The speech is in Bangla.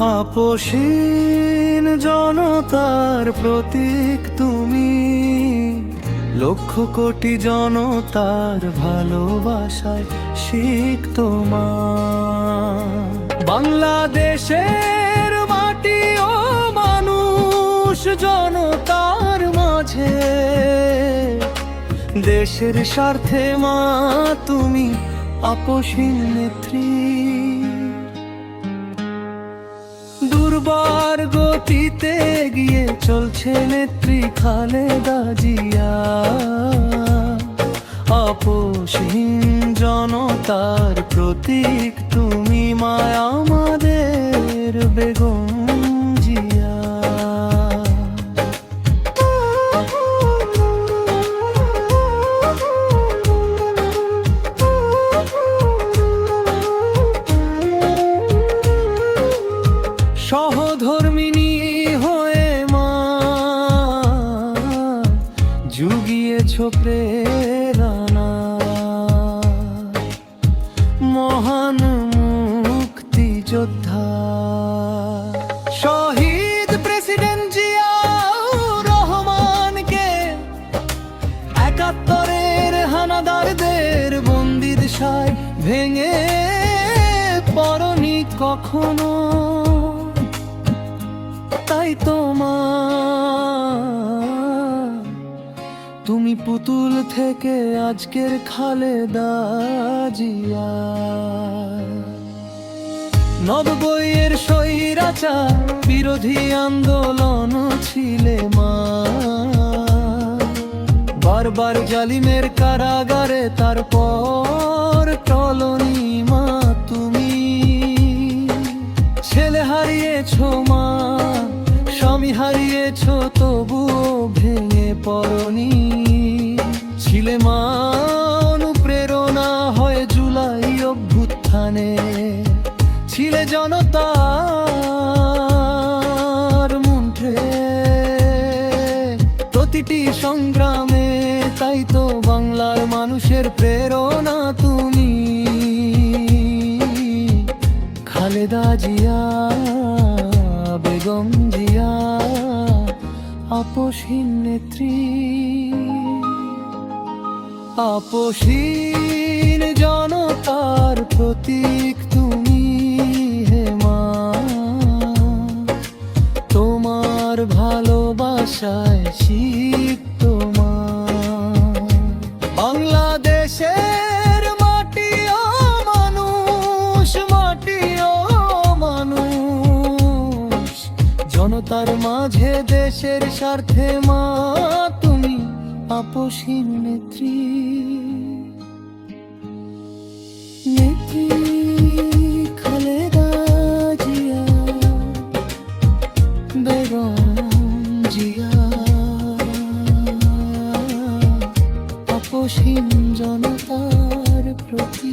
আপোষহীন জনতার প্রতীক তুমি। লক্ষ কোটি জনতার ভালোবাসায় শিখ তোমার। বাংলাদেশের মাটি ও মানুষ জনতার মাঝে। দেশের স্বার্থে মা, তুমি আপোষহীন নেত্রী। দুর্বার গতিতে গিয়ে চলছে নেত্রী খালেদা জিয়া। আপোষহীন জনতার প্রতীক তুমি মায়া আমাদের বেগম। সহধর্মিনী হয়ে মা মুক্তিযোদ্ধা শহীদ প্রেসিডেন্ট জিয়াউর রহমানকে একাত্তরের হানাদারদের বন্দিদশায় ভেঙে পরনি কখনো। তাই তোমার। তুমি পুতুল থেকে আজকের খালেদা জিয়া। নববইয়ের সৈরাচার বিরোধী আন্দোলন ছিলে মা। বারবার জালিমের কারাগারে, তারপর টলনি মা তুমি। ছেলে হারিয়েছ মা। স্বামী হারিয়েছ, তবুও ভেঙে পড়নি। ছিলে মা অনুপ্রেরণা হয় জুলাই অভ্যুত্থানে। ছিলে জনতার মুঠে। প্রতিটি সংগ্রামে তাই তো বাংলার মানুষের প্রেরণা তুমি। খালেদা জিয়া, বেগম আপোষহীন নেত্রী আপোষহীন জনতার প্রতীক তুমি হে মা। তোমার ভালোবাসায় শিখ তোমার। বাংলাদেশের জনতার মাঝে দেশের স্বার্থে মা তুমি আপোষহীন নেত্রী। খালেদা জিয়া বেগম জিয়া। জনতার প্রতি